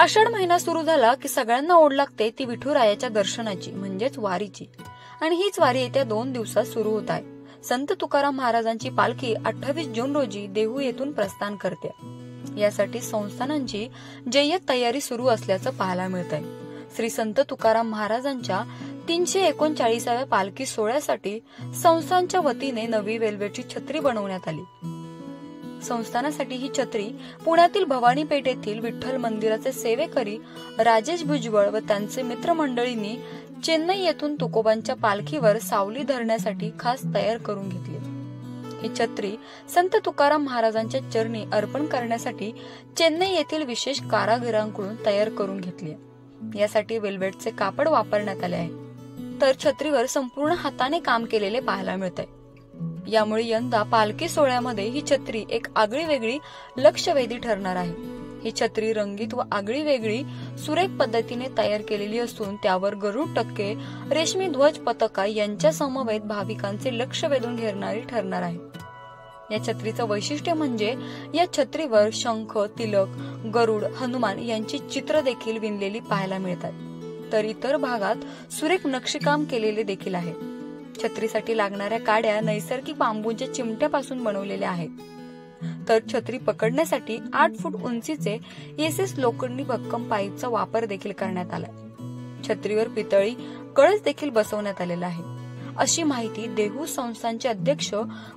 आषाढ महिना सुरू झाला की सगळ्यांना ओढ लागते ती विठुरायाच्या दर्शनाची म्हणजेच वारीची. आणि हीच वारी येत्या दोन दिवसात सुरू होत आहे. संत तुकाराम महाराजांची पालखी अठ्ठावीस जून रोजी देहू येथून प्रस्थान करते. यासाठी संस्थानांची जय्यत तयारी सुरू असल्याचं पाहायला मिळत आहे श्री संत तुकाराम महाराजांच्या तीनशे एकोणचाळीसाव्या पालखी सोहळ्यासाठी संस्थांच्या वतीने नवी वेल्वेची छत्री बनवण्यात आली. संस्थानासाठी ही छत्री पुण्यातील भवानी पेठेतील विठ्ठल मंदिराचे सेवेकरी राजेश भुजबळ व त्यांचे मित्रमंडळींनी चेन्नई येथून तुकोबांच्या पालखीवर सावली धरण्यासाठी खास तयार करून घेतली. ही छत्री संत तुकाराम महाराजांच्या चरणी अर्पण करण्यासाठी चेन्नई येथील विशेष कारागिरांकडून तयार करून घेतली. यासाठी वेल्वेटचे कापड वापरण्यात आले आहे. तर छत्रीवर संपूर्ण हाताने काम केलेले पाहायला मिळत आहे यामुळे यंदा पालखी सोहळ्यामध्ये ही छत्री एक आगळी वेगळी लक्षवेधी ठरणार आहे. ही छत्री रंगीत व आगळी वेगळी सुरेख पद्धतीने तयार केलेली असून त्यावर गरुड टक्के रेशमी ध्वज पताका यांच्या समवेत भाविकांचे लक्ष वेधून घेणारी ठरणार आहे. या छत्रीचं वैशिष्ट्य म्हणजे या छत्रीवर शंख तिलक गरुड हनुमान यांची चित्र देखील विणलेली पाहायला मिळतात. तर इतर भागात सुरेख नक्षीकाम केलेले देखील आहे. छत्रीसाठी लागणाऱ्या काड्या नैसर्गिक बांबूच्या चिमट्यापासून बनवलेल्या आहेत. तर छत्री पकडण्यासाठी आठ फूट उंचीचे येसेस एस लोखंडी भक्कम पाईपचा वापर देखील करण्यात आला. छत्रीवर पितळी कळस देखील बसवण्यात आलेला आहे. अशी माहिती देहू संस्थांचे अध्यक्ष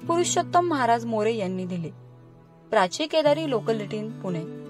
पुरुषोत्तम महाराज मोरे यांनी दिली. प्राची केदारी लोकल पुणे.